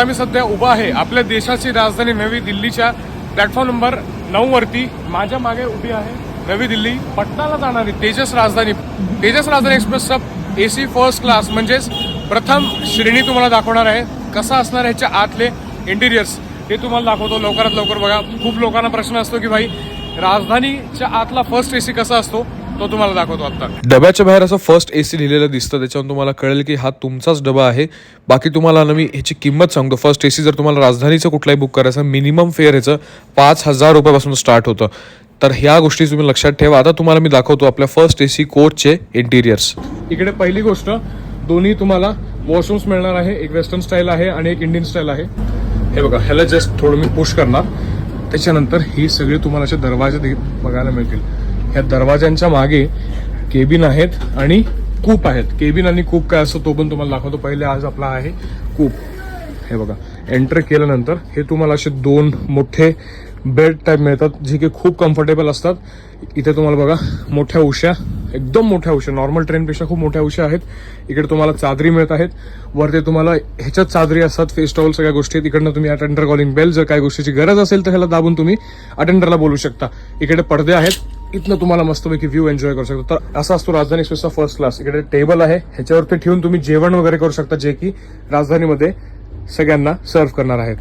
आता मी सध्या उभा आहे आपल्या देशाची राजधानी नवी दिल्लीच्या प्लॅटफॉर्म नंबर नऊ वरती. माझ्या मागे उभी आहे नवी दिल्ली. पटनाला जाणारी तेजस राजधानी. तेजस राजधानी एक्सप्रेस सब ए एसी फर्स्ट क्लास म्हणजेच प्रथम श्रेणी तुम्हाला दाखवणार आहे. कसा असणार ह्याच्या आतले इंटिरियर्स हे तुम्हाला दाखवतो. लवकरात लवकर बघा. खूप लोकांना प्रश्न असतो की भाई राजधानीच्या आतला फर्स्ट एसी कसा असतो? तो तुम्हाला दाखवतो आता डब्याच्या बाहेर असं फर्स्ट एसी लिहिलेलं दिसतं त्याच्यावर तुम्हाला कळेल की हा तुमचाच डबा आहे. बाकी तुम्हाला ना मी ह्याची किंमत सांगतो. फर्स्ट एसी जर तुम्हाला राजधानीचं कुठलाही बुक करायचं मिनिमम फेअर ह्याचं पाच हजार रुपयापासून स्टार्ट होतं. तर ह्या गोष्टी तुम्ही लक्षात ठेवा. आता तुम्हाला मी दाखवतो आपल्या फर्स्ट एसी कोचचे इंटिरियर्स इकडे पहिली गोष्ट दोन्ही तुम्हाला वॉशरूम्स मिळणार आहे. एक वेस्टर्न स्टाईल आहे आणि एक इंडियन स्टाईल आहे. हे बघा ह्याला जस्ट थोडं मी पुश करणार. त्याच्यानंतर ही सगळी तुम्हाला असे दरवाजे बघायला मिळतील. ह्या दरवाजांच्या मागे केबिन आहेत आणि कूप आहेत. केबिन आणि कूप काय असतो तो पण तुम्हाला दाखवतो. पहिले आज आपला आहे कूप. हे बघा एंटर केल्यानंतर हे तुम्हाला असे दोन मोठे बेड टाईप मिळतात जे की खूप कम्फर्टेबल असतात. इथे तुम्हाला बघा मोठ्या उश्या एकदम मोठ्या उश्या नॉर्मल ट्रेनपेक्षा खूप मोठ्या उश्या आहेत. इकडे तुम्हाला चादरी मिळत आहेत. वरती तुम्हाला ह्याच्यात चादरी असतात फेस टॉवल सगळ्या गोष्टी आहेत. इकडनं तुम्ही अटेंडर कॉलिंग बेल जर काही गोष्टीची गरज असेल तर ह्याला दाबून तुम्ही अटेंडरला बोलू शकता. इकडे पडदे आहेत. इथनं तुम्हाला मस्तपैकी व्ह्यू एन्जॉय करू शकता. तर असा असतो राजधानी एक्सप्रेसचा फर्स्ट क्लास इकडे टेबल आहे. ह्याच्यावरती ठेवून तुम्ही जेवण वगैरे करू शकता जे की राजधानीमध्ये सगळ्यांना सर्व्ह करणार आहेत.